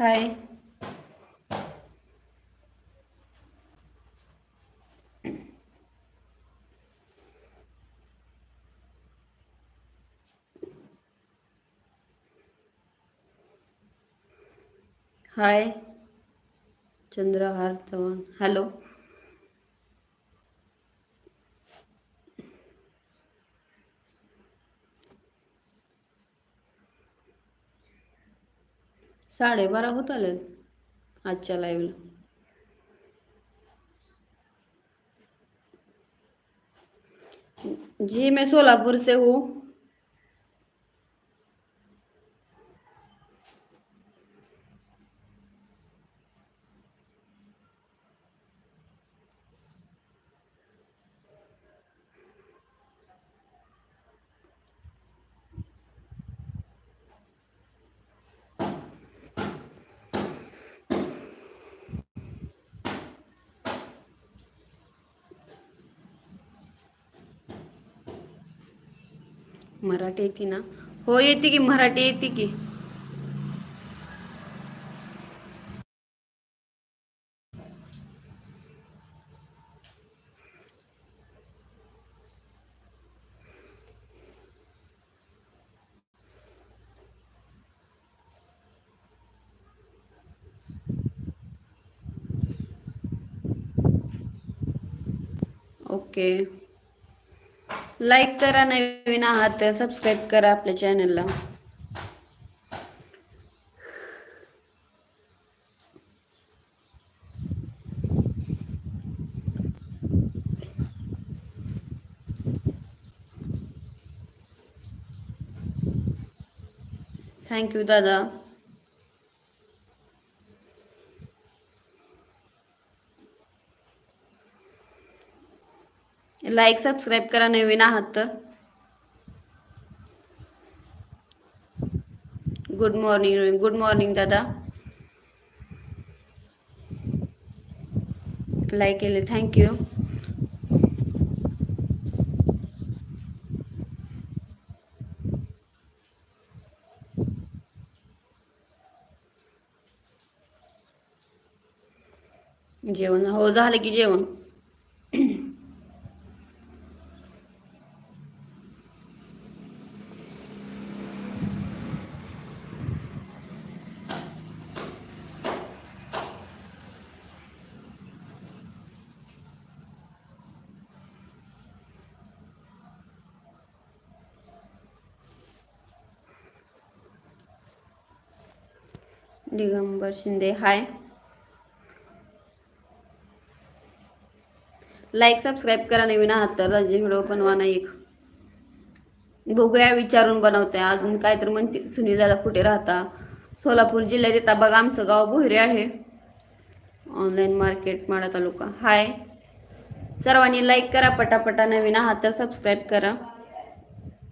हाय. हाय. Chandrahar Chavan. Hello. साडेबारा होत आले आजच्या लाईव्हला जी मैं सोलापुर से हूँ मराठी येते ना? हो येते की मराठी येते की. ओके. लाईक करा नवीन आहात तर सबस्क्राईब करा आपल्या चॅनलला थँक्यू दादा. लाईक सबस्क्राईब करा नवीन आहात तर. गुड मॉर्निंग गुड मॉर्निंग दादा. लाईक केले थँक्यू जेवण हो झालं की जेवण. Digambar Shinde. Hi. Like subscribe करा नवीन आहात तर. राजे व्हिडिओ बनवा ना एक. बघूया विचारून बनवते अजून काय तर म्हणते. सुनील दादा कुठे राहता? सोलापूर जिल्ह्यात येता. बघा आमचं गाव भोयरे आहे. ऑनलाईन मार्केट माडा तालुका. हाय. सर्वांनी लाईक करा पटापटा. नवीन आहात तर सबस्क्राईब करा.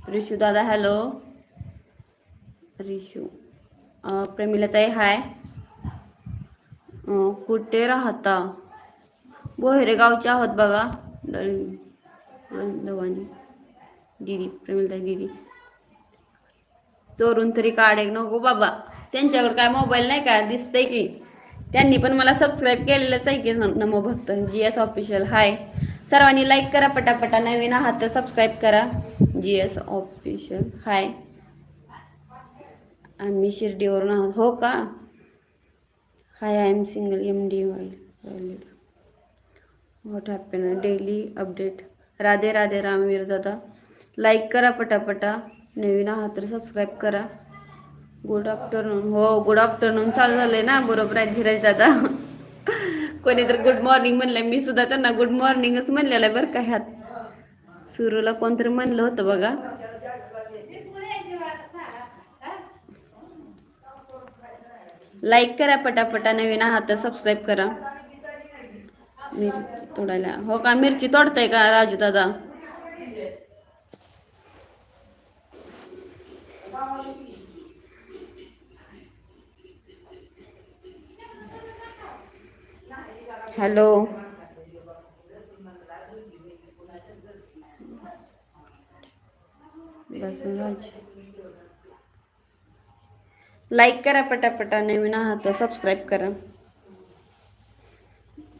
रिशू दादा हॅलो रिशू. प्रेमिलाताई हाय. कुठे राहता? बोहेरे गावचे आहोत बघा. दळी दवानी. दिदी प्रेमिलताई दिदी. चोरून तरी काढे नको बाबा. त्यांच्याकडे काय मोबाईल नाही का? दिसतंय की. त्यांनी पण मला सबस्क्राईब केलेलंच आहे की नमो भक्त. G S official hi. सर्वांनी लाईक करा पटापटा. नवीन आहात तर सबस्क्राईब करा. G S official hi. आम्ही शिर्डीवरून आहोत. हो का? Hi I am single M D while what happen daily update Radhe Radhe Ramveer दादा. लाईक करा पटापटा. नवीन आहात तर सबस्क्राईब करा. गुड आफ्टरनून हो गुड आफ्टरनून चालू झालंय ना? बरोबर आहे धीरज दादा. कोणी तर गुड मॉर्निंग म्हणलंय. मी सुद्धा त्यांना गुड मॉर्निंगच म्हणलेलं आहे बरं का ह्यात. सुरूला कोणतरी म्हणलं होतं बघा. लाईक करा पटापटा नवीन आहात तर सबस्क्राईब करा. मिरची तोडायला. हो का? मिरची तोडताय का राजू दादा? हॅलो बसून लाईक करा पटापटा नवीन आहात तर सबस्क्राईब करा.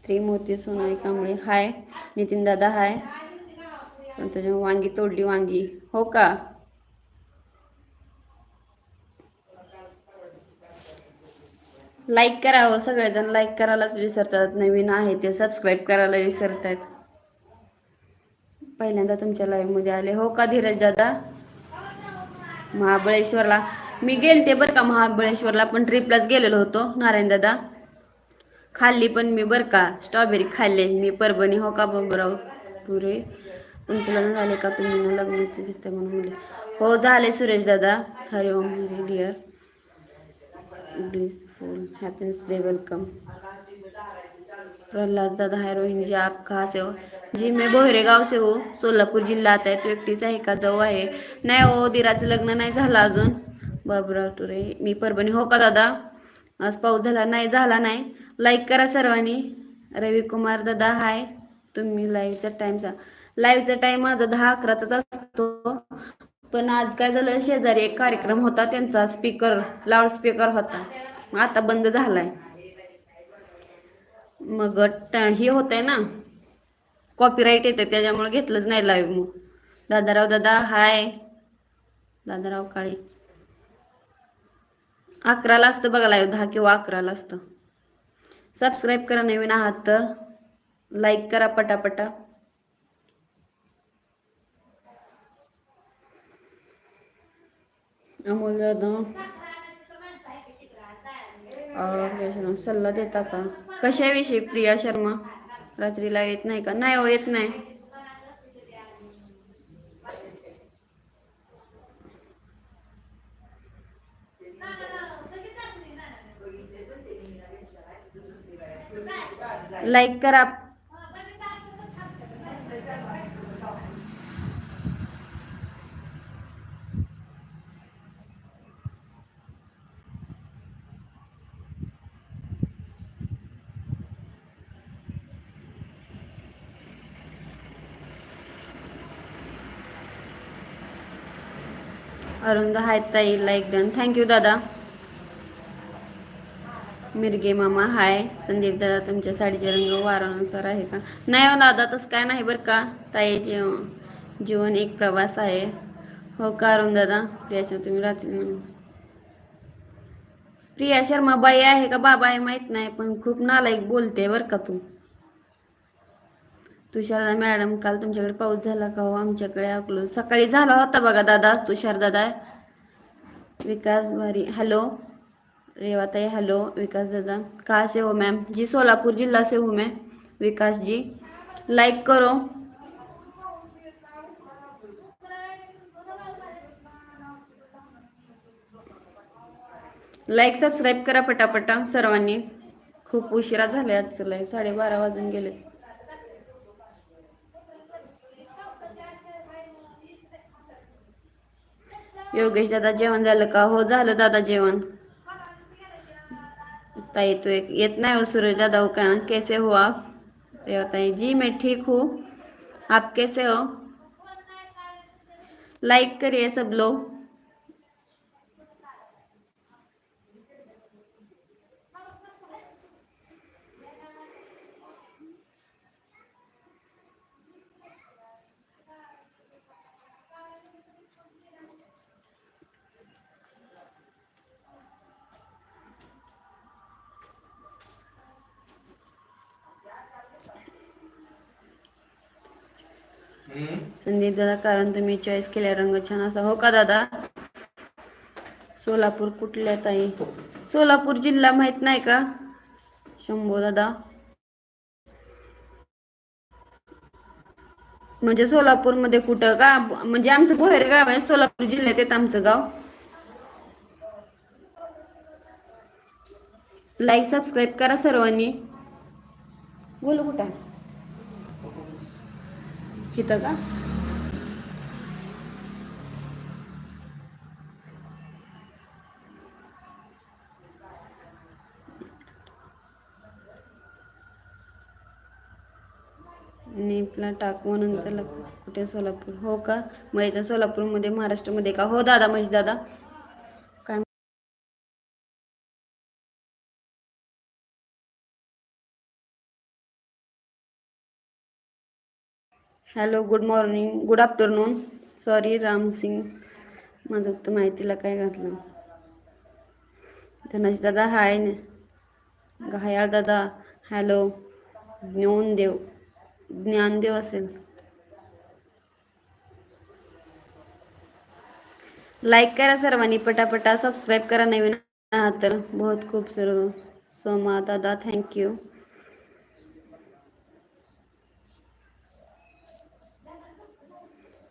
त्रिमूर्ती सोनाई कांबळे हाय. नितीन दादा हाय. संतोष वांगी तोडली वांगी. हो का? लाईक करा हो सगळेजण लाईक करायलाच विसरतात. नवीन आहे ते सबस्क्राईब करायला विसरतात. पहिल्यांदा तुमच्या लाईव्हमध्ये आले. हो का धीरज दादा? महाबळेश्वरला. मी गेलते बरं का महाबळेश्वरला पण ट्रिपलाच गेलेलो होतो नारायण दादा. खाल्ली पण मी बरं का स्ट्रॉबेरी खाल्ले मी परभणी हो का बाबराव पुरे तुमचं लग्न झाले का? तुम्ही ना दिसतंय म्हणून म्हणले. हो झाले सुरेश दादा. Hari Om Hari dear blissful happiness day welcome Pralhad दादा हाय रोहिणी जी आप कहाँ से हो? जी मैं बोहरेगाव से हो सोलापूर जिल्ह्यात आहे तू एकटीच आहे का? जाऊ आहे. नाही हो दिराचं लग्न नाही झालं अजून. बाबराव तुरे. मी परभणी हो का दादा? आज पाऊस झाला नाही झाला नाही. लाईक करा सर्वांनी. रविकुमार दादा हाय तुम्ही लाईव्हचा टाइम सांग लाईव्हचा टाइम माझा दहा अकराचाच असतो. पण आज काय झालं? शेजारी एक कार्यक्रम होता. त्यांचा स्पीकर लाऊड स्पीकर होता. मग आता बंद झालाय. मग ट- हे होतंय ना? कॉपीराईट येते त्याच्यामुळे घेतलंच नाही लाईव्ह मग. दादाराव दादा हाय दादाराव काळे. अकराला असतं बघा लाईव्ह दहा किंवा अकराला असतं. सबस्क्राईब करा नवीन आहात तर. लाईक करा पटापटा. अमोल सल्ला देता का? कशाविषयी? प्रिया शर्मा? रात्रीला येत नाही का? नाही हो येत नाही. लाईक करा. अरुंद हाय ताई लाईक डन थँक्यू दादा. मिरगे मामा हाय. संदीप दादा तुमच्या साडीचे रंग वारानुसार आहे का? नाही हो दादा तसं काय नाही बरं का. ताई जीव जीवन एक प्रवास आहे. हो का अरुण दादा? प्रियाशा तुम्ही राहतील म्हणून. प्रिया शर्मा बाई आहे का? बाबा आहे माहीत नाही पण खूप नालायक बोलते बरं का तू. तुषारदा मॅडम काल तुमच्याकडे पाऊस झाला का हो? आमच्याकडे अकलूज. सकाळी झाला होता बघा दादा तुषार दादा. विकास भारी. हॅलो? रेवाताई हेलो विकास दादा. कहाँ से हो मैम? जी सोलापुर जिला से हूँ मैं विकास जी. लाइक करो. लाईक सबस्क्राईब करा पटापटा सर्वांनी. खूप उशिरा झाले आजचं लाईव्ह साडेबारा वाजून गेले योगेश दादा जेवण झालं का? हो झालं दादा जेवण. ताई तो एक इतना है हो दाऊ का कैसे हो आप? तो ये बताइए, जी मैं ठीक हूँ। आप कैसे हो? लाइक करिए सब लोग। संदीप दादा कारण तुम्ही चॉईस केल्या. रंग छान असा. हो का दादा? सोलापूर कुठल्या ताई? सोलापूर जिल्हा माहीत नाही का? शंभो दादा. म्हणजे सोलापूरमध्ये कुठं का? म्हणजे आमचं बोहेर गाव आहे. सोलापूर जिल्ह्यात येत आमचं गाव. लाईक सबस्क्राईब करा सर्वांनी. बोलू कुठं? इथं का? नेपला टाकू नंतर कुठे सोलापूर? हो का? मग सोलापूरमध्ये महाराष्ट्रामध्ये का? हो दादा महेश दादा. Hello good morning good afternoon. Sorry Ramsingh माझं तर माहितीला काय घातलं. धनाश दादा हाय. घायाळ दादा हॅलो. ज्ञानदेव. ज्ञानदेव असेल. लाईक करा सर्वांनी, पटापटा सबस्क्राईब करा, नवीन आहात तर. बहुत खूप सर. सोमा, दादा thank you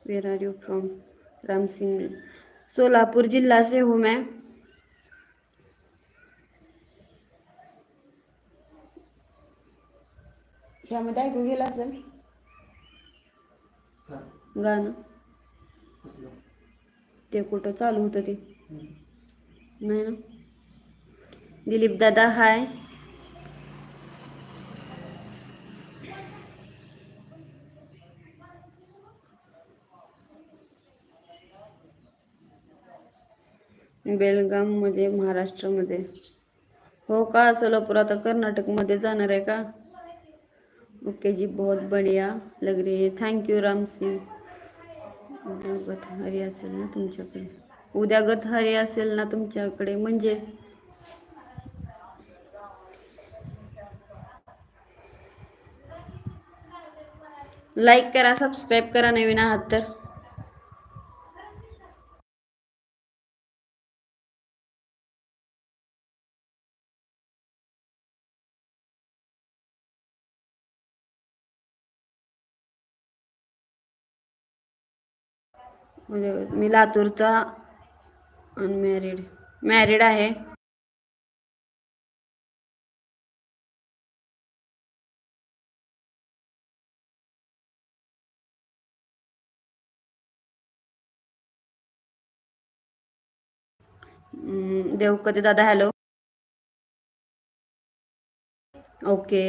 where are you from Ramsingh. Solapur जिल्हा से हूँ मैं. ह्यामध्ये ऐकू गेलं असेल. गाणं. ते कुठं चालू होतं ते. नाही ना. दिलीप दादा हाय. बेलगाममध्ये महाराष्ट्रामध्ये. हो का सोलापूर? आता कर्नाटकमध्ये जाणार आहे का? ओके जी, बहुत बढ़िया लग रही है। थैंक यू राम सिंग उद्या गतहारी असेल ना तुमच्याकडे। उद्या गतहारी असेल ना तुमच्याकडे, म्हणजे? लाईक करा सबस्क्राईब करा, नवीन आहात तर. म्हणजे मी लातूरचा अनमॅरिड मॅरिड आहे. देव देवकते दादा hello okay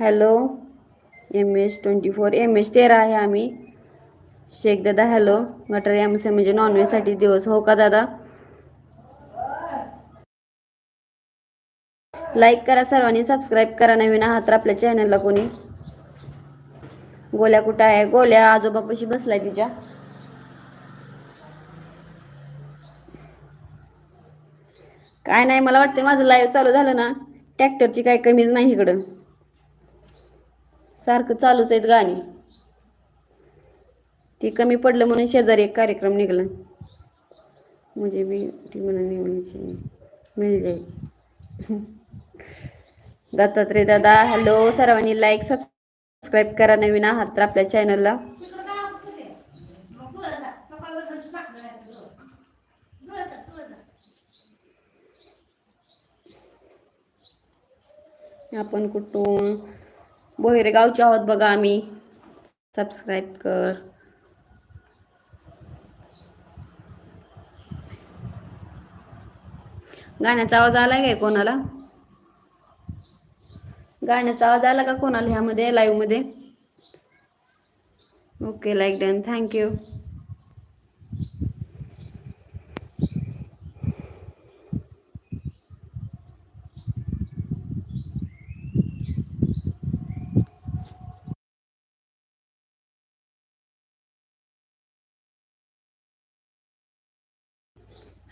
hello M H twenty four M H तेरा आहे आम्ही. शेख दादा हॅलो. गटर एम सी म्हणजे नॉनव्हेजसाठी दिवस हो का दादा? लाईक करा सर्वांनी सबस्क्राईब करा नवीन आहात तर आपल्या चॅनलला कोणी. गोल्या कुठं आहे? गोल्या आजोबापाशी बसलाय तिच्या. काय नाही मला वाटतं माझं लाईव्ह चालू झालं ना. ट्रॅक्टरची काय कमीच नाही इकडं. सारखं चालूच आहेत गाणी. ती कमी पडलं म्हणून शेजारी एक कार्यक्रम निघाला. म्हणजे मी ती म्हणाली मिल जाईल दत्तात्रय दादा हॅलो सर्वांनी लाईक सबस्क्राईब करा. नवीन आहात तर आपल्या चॅनलला आपण कुठून? बोहेरे गावचे आहोत बघा आम्ही. सबस्क्राईब कर. गाण्याचा आवाज आला काय कोणाला? गाण्याचा आवाज आला का कोणाला ह्यामध्ये लाईव्हमध्ये? Okay like done thank you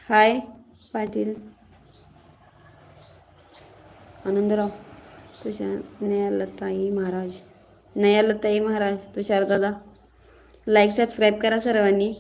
hi Patil. Anandrao Tushar नयालताई Maharaj. नयालताई Maharaj Tushar दादा. लाईक सबस्क्राईब करा सर्वांनी.